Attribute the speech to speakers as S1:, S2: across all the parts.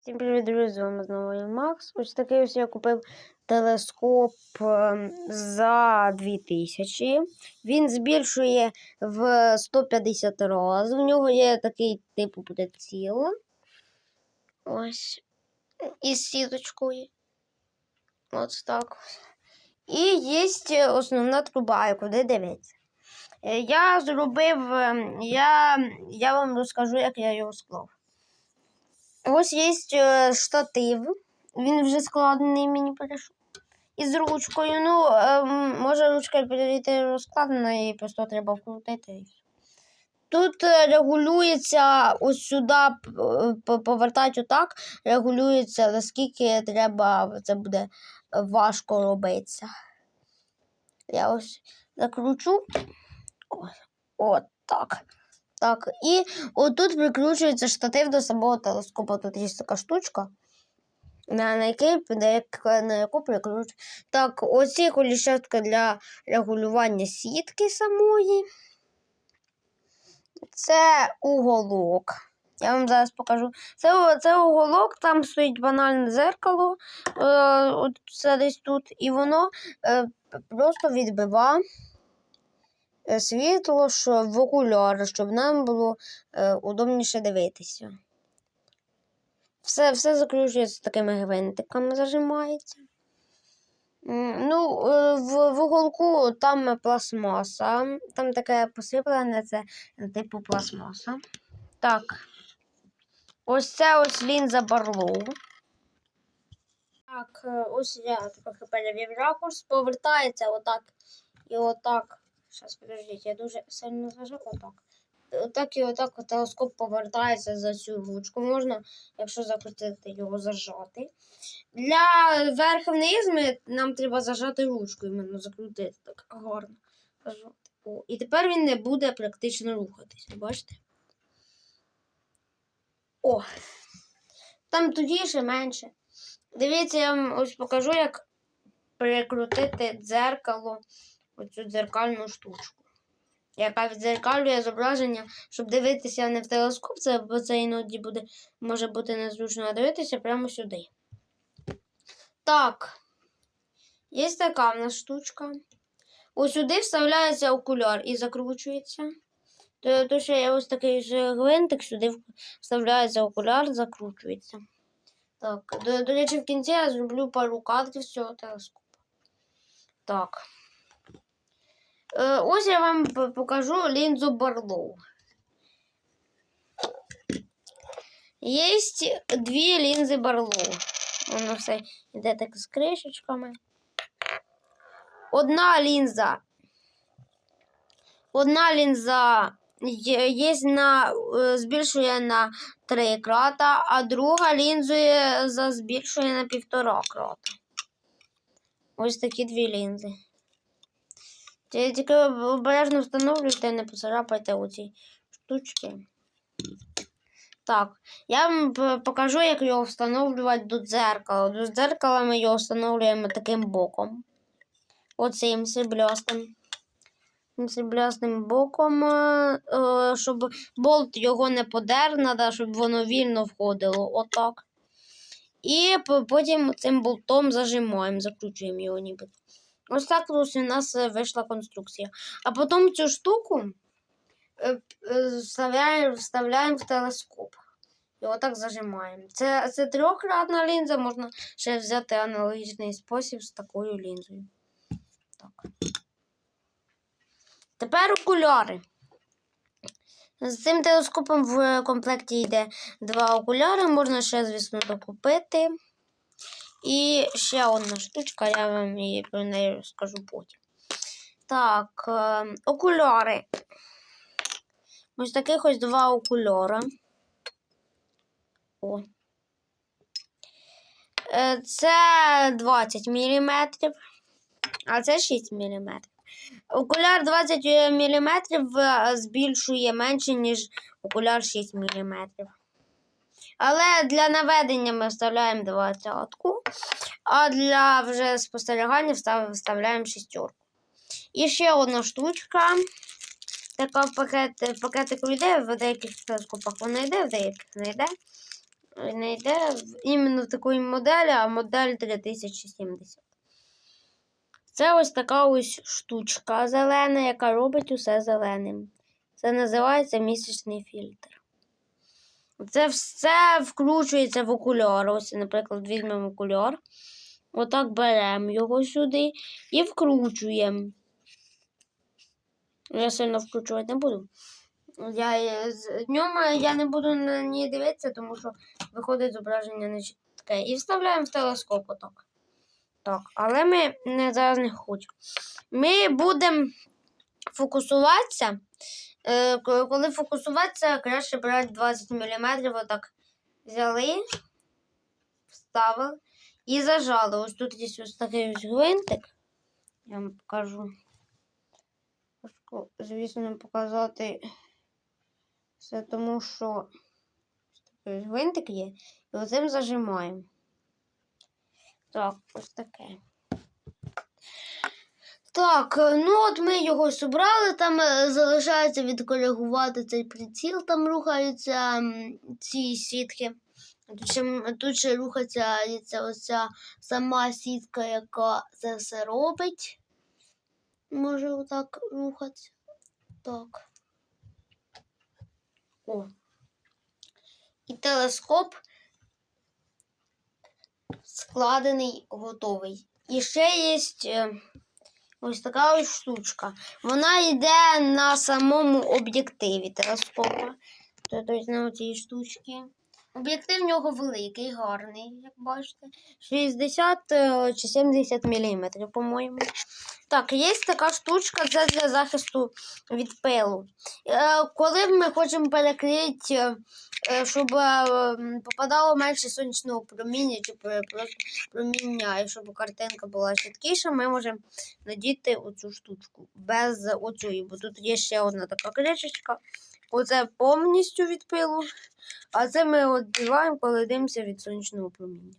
S1: Всім привіт, друзі, з вами знову я Макс. Ось такий ось я купив телескоп ем, за 2000. Він збільшує в 150 разів. У нього є такий типу приціл. Ось. Із сіточкою. Ось так. І є основна труба, куди дивитися. Е, Я зробив, ем, я, я вам розкажу, як я його склав. Ось є е, штатив. Він вже складений мені перейшов. Із ручкою. Ну, ем, може ручка перейти розкладена і просто треба вкрутити. Тут е, регулюється ось сюди повертати отак, регулюється, наскільки треба, це буде важко робитися. Я ось закручу. От так. Так, і отут прикручується штатив до самого телескопа. Тут є така штучка, на, який, на, яку прикручується. Так, оці коліщатка для регулювання сітки самої. Це уголок. Я вам зараз покажу. Це, це уголок, там стоїть банальне дзеркало, е, це десь тут, і воно е, просто відбива світло що в окуляри, щоб нам було е, удобніше дивитися. Все, все закручується такими гвинтиками, зажимається. Ну, е, в, уголку там пластмаса, там таке посиплене, це типу пластмаса. Так. Ось це ось лінза Барлоу. Так, е, ось я трохи перевів ракурс, повертається отак і отак. Зараз, подождіть, я дуже сильно зажав отак. Отак і отак телескоп повертається за цю ручку. Можна, якщо закрутити його, зажати. Для верх-вниз нам треба зажати ручку, іменно закрутити так гарно. Зажати. О, і тепер він не буде практично рухатися. Бачите? О! Там тугіше менше. Дивіться, я вам ось покажу, як перекрутити дзеркало, оцю дзеркальну штучку, яка відзеркалює зображення, щоб дивитися не в телескоп, це, бо це іноді буде, може бути незручно, а дивитися прямо сюди. Так, є така в нас штучка. Ось сюди вставляється окуляр і закручується. То, то ще є ось такий же гвинтик, сюди вставляється окуляр, закручується. Так, до, до речі, в кінці я зроблю пару кадрів з цього телескопу. Так. Е, ось я вам покажу лінзу Барлоу. Є дві лінзи Барлоу. Воно все йде так з кришечками. Одна лінза. Одна лінза є, на, е, збільшує на 3 крата, а друга лінзує за збільшує на півтора крата. Ось такі дві лінзи. Ті- Тільки обережно встановлюйте, не поцарапайте оці штучки. Так, я вам покажу, як його встановлювати до дзеркала. До дзеркала ми його встановлюємо таким боком. Оцим сріблястим. Цим Сріблястим боком, е, е, щоб болт його не подер, треба, щоб воно вільно входило. Отак. І потім цим болтом зажимаємо, закручуємо його ніби. Ось так у нас е, вийшла конструкція. А потім цю штуку е, е, вставляємо, вставляємо в телескоп. І отак зажимаємо. Це, це трьохкратна лінза, можна ще взяти аналогічний спосіб з такою лінзою. Так. Тепер окуляри. З цим телескопом в комплекті йде два окуляри, можна ще, звісно, докупити. І ще одна штучка, я вам її про неї розкажу потім. Так, е, окуляри. Ось таких ось два окуляра. О. Е, Це 20 мм, а це 6 мм. Окуляр 20 мм збільшує менше, ніж окуляр 6 мм. Але для наведення ми вставляємо 20, а для вже спостерігання вставляємо шістерку. І ще одна штучка. Така в пакет, пакетику йде, в деяких телескопах вона йде, в деяких не йде. не йде іменно в такої моделі, а модель 3070. Це ось така ось штучка зелена, яка робить усе зеленим. Це називається місячний фільтр. Це все вкручується в окуляр. Ось, наприклад, візьмемо окуляр. Отак беремо його сюди і вкручуємо. Я сильно вкручувати не буду. Я е, з ньому я не буду на ній дивитися, тому що виходить зображення не чітке. І вставляємо в телескоп отак. Так, але ми не зараз не хочемо. Ми будемо фокусуватися. Е, ко- коли фокусуватися, краще брати 20 мм. Отак взяли, вставили і зажали. Ось тут є ось такий ось гвинтик. Я вам покажу. Звісно, не показати все тому, що ось такий ось гвинтик є. І оцим зажимаємо. Так, ось таке. Так, е, ну от ми його зібрали, там е, залишається відкоригувати цей приціл, там рухаються ці сітки. Тут ще, тут ще рухається ця оця сама сітка, яка це все робить. Може отак рухатися. Так. О. І телескоп складений, готовий. І ще є е, ось така ось штучка. Вона йде на самому об'єктиві телескопа. Тобто на цій штучці. Об'єктив в нього великий, гарний, як бачите. 60 е, чи 70 мм, по-моєму. Так, є така штучка, це для захисту від пилу. Е, Коли ми хочемо перекрити, е, щоб попадало менше сонячного проміння чи просто проміння, і щоб картинка була чіткіша, ми можемо надіти оцю штучку без оцюї, бо тут є ще одна така кришечка. Оце повністю від пилу, а це ми одіваємо, коли дивимося від сонячного проміння.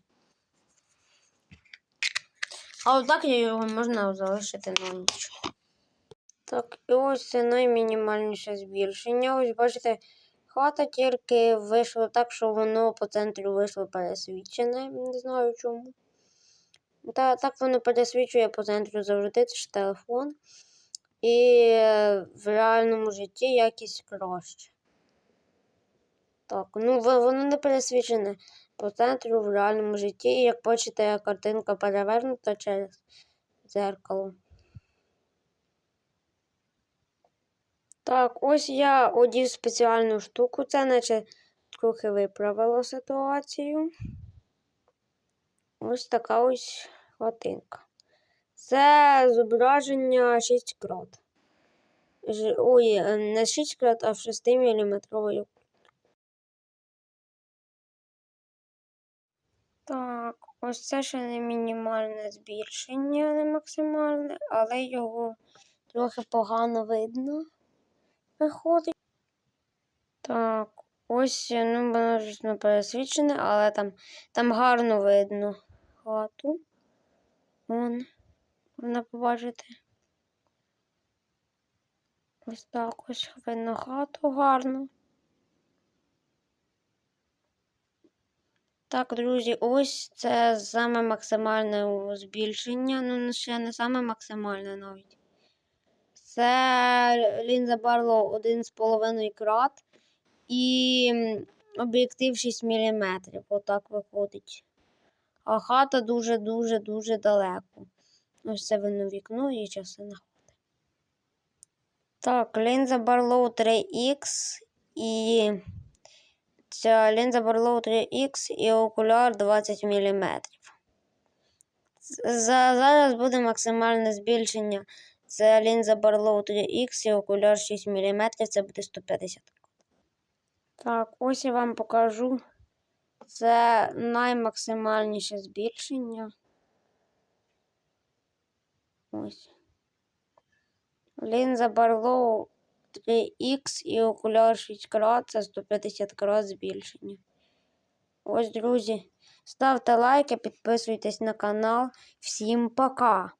S1: А отак його можна залишити на ніч. Так, і ось це наймінімальніше збільшення. Ось бачите, хата тільки вийшла так, що воно по центру вийшло пересвічене. Не знаю чому. Та, так воно пересвічує по центру завжди, це ж телефон. І в реальному житті якість краще. Так, ну воно не пересвічене по центру в реальному житті. І як бачите, картинка перевернута через дзеркало. Так, ось я одів спеціальну штуку. Це наче трохи виправило ситуацію. Ось така ось хатинка. Це зображення 6 крат. Ой, е, не 6 крат, а в 6 мм. Так, ось це ще не мінімальне збільшення, не максимальне, але його трохи погано видно. Виходить. Так, ось, ну, воно ж не пересвічене, але там, там гарно видно хату. Вон, можна побачити. Ось так ось видно хату гарно. Так, друзі, ось це саме максимальне збільшення. Ну, ще не саме максимальне навіть. Це лінза Барло 1,5 крат і об'єктив 6 мм. Отак виходить. А хата дуже-дуже дуже далеко. Ось це видно вікно і частина хати. Так, лінза Барлоу 3X і ця лінза Барлоу 3X і окуляр 20 мм. За, зараз буде максимальне збільшення. Це лінза Barlow 3X і окуляр 6 мм, це буде 150. Так, ось я вам покажу. Це наймаксимальніше збільшення. Ось. Лінза Барлоу 3X і окуляр 6 крат, це 150 крат збільшення. Ось, друзі, ставте лайки, підписуйтесь на канал. Всім пока!